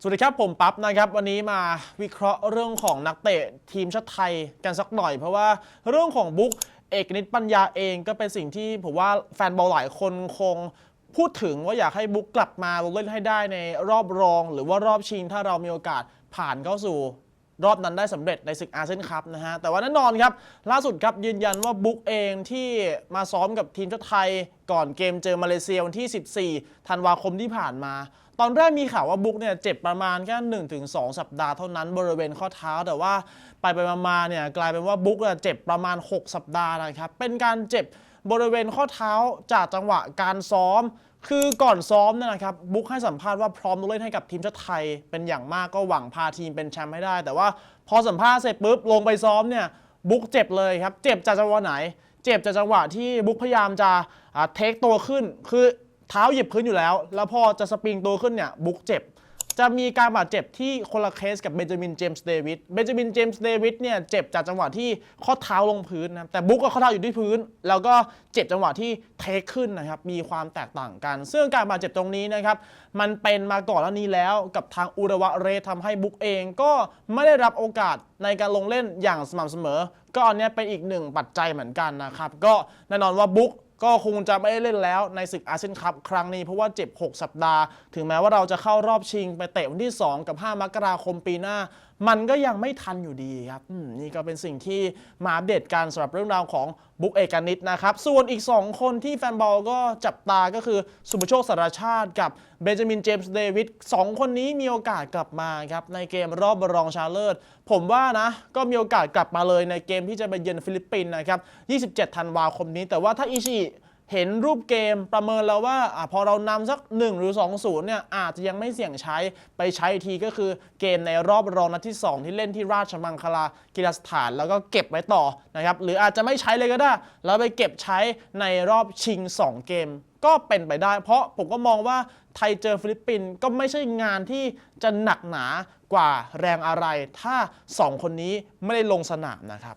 สวัสดีครับ ผมปั๊บนะครับ วันนี้มาวิเคราะห์เรื่องของนักเตะทีมชาติไทยกันสักหน่อย เพราะว่าเรื่องของบุ๊กเอกนิตปัญญาเองก็เป็นสิ่งที่ผมว่าแฟนบอลหลายคนคงพูดถึงว่าอยากให้บุ๊กกลับมาลงเล่นให้ได้ในรอบรอง หรือว่ารอบชิงถ้าเรามีโอกาสผ่านเข้าสู่ รอบนั้นได้สำเร็จในศึกอาเซียนคัพนะฮะ แต่ว่าแน่นอนครับ ล่าสุดครับยืนยันว่าบุ๊กเองที่มาซ้อมกับทีมชาติไทยก่อนเกมเจอมาเลเซียวันที่ 14 ธันวาคมที่ผ่านมา ตอนแรกมีข่าวว่าบุ๊กเนี่ยเจ็บประมาณแค่ 1-2 สัปดาห์เท่านั้นบริเวณข้อเท้า แต่ว่าไปไปมาเนี่ยกลายเป็นว่าบุ๊กอะเจ็บประมาณ 6 สัปดาห์นะครับ เป็นการเจ็บบริเวณข้อเท้าจากจังหวะการซ้อม คือก่อนซ้อมเนี่ยนะครับบุ๊กให้สัมภาษณ์ว่าพร้อมลงเล่นให้กับทีมชาติไทย เป็นอย่างมากก็หวังพาทีมเป็นแชมป์ให้ได้ แต่ว่าพอสัมภาษณ์เสร็จปุ๊บลงไปซ้อมเนี่ยบุ๊กเจ็บเลยครับ เจ็บจากจังหวะไหน เจ็บจากจังหวะที่บุ๊กพยายามจะเทคตัวขึ้น คือเท้าหยิบพื้นอยู่แล้ว แล้วพอจะสปริงตัวขึ้นเนี่ยบุ๊กเจ็บ จะมีการบาดเจ็บที่คนละเคสกับเบนจามินเจมส์เดวิด เบนจามินเจมส์เดวิดเนี่ยเจ็บจากจังหวะที่ข้อเท้าลงพื้นนะครับแต่บุ๊กก็ข้อเท้าอยู่ที่พื้น แล้วก็เจ็บจังหวะที่เทคขึ้นนะครับ มีความแตกต่างกัน ซึ่งการบาดเจ็บตรงนี้นะครับ มันเป็นมาก่อนแล้วนี้แล้วกับทางอุระวะเรททำให้บุ๊กเองก็ไม่ได้รับโอกาสในการลงเล่นอย่างสม่ำเสมอ ก็อันนี้เป็นอีกหนึ่งปัจจัยเหมือนกันนะครับ ก็แน่นอนว่าบุ๊ก ก็คงจะไม่ได้เล่นแล้วในศึกอาเซียนคัพครั้งนี้เพราะว่าเจ็บ 6 สัปดาห์ ถึงแม้ว่าเราจะเข้ารอบชิงไปเตะวันที่ 2 กับ 5 มกราคมปีหน้า มันก็ยังไม่ทันอยู่ดีครับนี่ก็เป็นสิ่งที่มาอัปเดตกันสำหรับเรื่องราวของบุ๊กเอกนิตนะครับ ส่วนอีก 2 คนที่แฟนบอลก็จับตาก็คือสุภโชคสารชาติกับเบนจามินเจมส์เดวิดสองคนนี้มีโอกาสกลับมาครับ ในเกมรอบบรองชาเลอร์ผมว่านะ ก็มีโอกาสกลับมาเลยในเกมที่จะไปเยือนฟิลิปปินส์นะครับ 27 ธันวาคมนี้ แต่ว่าถ้าอิชิ เห็นรูปเกมประเมินแล้วว่าอพอเรานำสัก 1 หรือ 2 0เนี่ยอาจจะยังไม่เสี่ยงใช้ไปใช้อีกทีก็คือเกมในรอบรองนัดที่ 2 ที่เล่นที่ราชมังคลากีฬาสถานแล้วก็เก็บไว้ต่อนะครับหรืออาจจะไม่ใช้เลยก็ได้ แล้วไปเก็บใช้ในรอบชิง 2 เกมก็เป็นไปได้ เพราะผมก็มองว่าไทยเจอฟิลิปปินส์ก็ไม่ใช่งานที่จะหนักหนากว่าแรงอะไร ถ้า 2 คนนี้ไม่ได้ลงสนามนะครับ